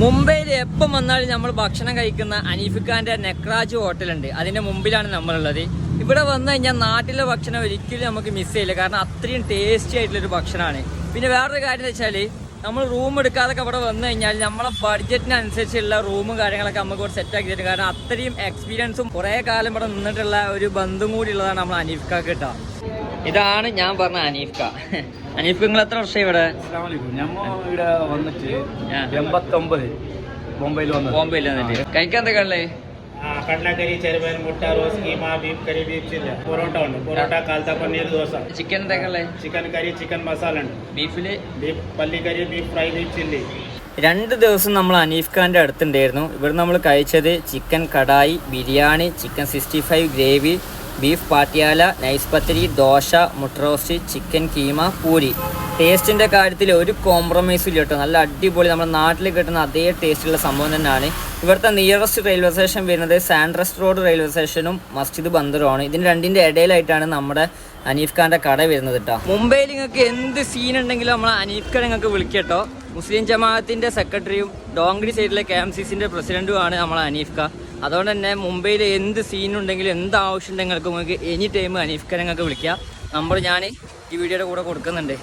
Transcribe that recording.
മുംബൈയിൽ എപ്പം വന്നാലും നമ്മൾ ഭക്ഷണം കഴിക്കുന്ന അനീഫിഖാന്റെ നെക്രാജ് ഹോട്ടലുണ്ട്. അതിന്റെ മുമ്പിലാണ് നമ്മളുള്ളത്. ഇവിടെ വന്നു കഴിഞ്ഞാൽ നാട്ടിലെ ഭക്ഷണം ഒരിക്കലും നമുക്ക് മിസ് ചെയ്യില്ല. കാരണം അത്രയും ടേസ്റ്റി ആയിട്ടുള്ളൊരു ഭക്ഷണമാണ്. പിന്നെ വേറൊരു കാര്യം എന്ന് വെച്ചാൽ നമ്മൾ റൂം എടുക്കാതെ ഇവിടെ വന്നു കഴിഞ്ഞാൽ നമ്മളെ ബഡ്ജറ്റിനനുസരിച്ചുള്ള റൂമും കാര്യങ്ങളൊക്കെ നമുക്ക് ഇവിടെ സെറ്റ് ആക്കി തരും കാരണം അത്രയും എക്സ്പീരിയൻസും കുറേ കാലം ഇവിടെ നിന്നിട്ടുള്ള ഒരു ബന്ധം കൂടി ഉള്ളതാണ് നമ്മൾ അനീഫ്ക കിട്ടുക ഇതാണ് ഞാൻ പറഞ്ഞ അനീഫ്ക അനിയിപ്പോ നിങ്ങൾ എത്ര വർഷം ഇവിടെ? ഞമ്മ ഇവിടെ വന്നിട്ട് എൺപത്തൊമ്പത് ബോംബെയിൽ വന്നു ബോംബെയിൽ വന്നിട്ട്. കഴിക്കാൻ എന്താ കള്ളേ കണ്ണക്കരി ചെറുപയർ മുട്ട roast keema beef curry beef chilli. Porotta ഉണ്ട്. പൊറോട്ട കാൽത്ത പനീർ ദോശ. ചിക്കൻ എന്തൊക്കെയുള്ളത് ചിക്കൻ കറി ചിക്കൻ മസാല ഉണ്ട്. ബീഫിൽ? ബീഫ് പല്ലിക്കറി ബീഫ് ഫ്രൈ ബീഫ് ചില്ലി. രണ്ട് ദിവസം നമ്മൾ അനീഫ് ഖാന്റെ അടുത്തുണ്ടായിരുന്നു. ഇവിടെ നമ്മൾ കഴിച്ചത് chicken kadai biryani chicken sixty five gravy beef Patiala nice pathiri dosa മുട്ട റോസ്റ്റ് ചിക്കൻ കീമ പൂരി. ടേസ്റ്റിന്റെ കാര്യത്തിൽ ഒരു കോംപ്രമൈസും ഇല്ല കേട്ടോ. നല്ല അടിപൊളി നമ്മുടെ നാട്ടിൽ കിട്ടുന്ന അതേ ടേസ്റ്റുള്ള സംഭവം തന്നെയാണ്. ഇവിടുത്തെ നിയറസ്റ്റ് റെയിൽവേ സ്റ്റേഷൻ വരുന്നത് സാൻഡ്രസ് റോഡ് റെയിൽവേ സ്റ്റേഷനും മസ്ജിദ് ബന്ദറുമാണ് ഇതിന് രണ്ടിന്റെ ഇടയിലായിട്ടാണ് നമ്മുടെ അനീഫ് ഖാന്റെ കട വരുന്നത് കേട്ടോ. മുംബൈയിൽ നിങ്ങൾക്ക് എന്ത് സീൻ ഉണ്ടെങ്കിലും നമ്മൾ അനീഫ് ഖാൻ നിങ്ങൾക്ക് വിളിക്കട്ടോ മുസ്ലിം ജമാഅത്തിന്റെ സെക്രട്ടറിയും ഡോങ്കരി സൈഡിലെ കെ എം സി സിന്റെ പ്രസിഡന്റുമാണ് നമ്മളെ അനീഫ് ഖാൻ അതുകൊണ്ട് തന്നെ മുംബൈയിൽ എന്ത് സീനുണ്ടെങ്കിലും എന്ത് ആവശ്യം നിങ്ങൾക്ക് എനി ടൈം അനീഫ് ഖാൻ നിങ്ങൾക്ക് വിളിക്കാം. നമ്പർ ഞാൻ ഈ വീഡിയോയുടെ കൂടെ കൊടുക്കുന്നുണ്ട്.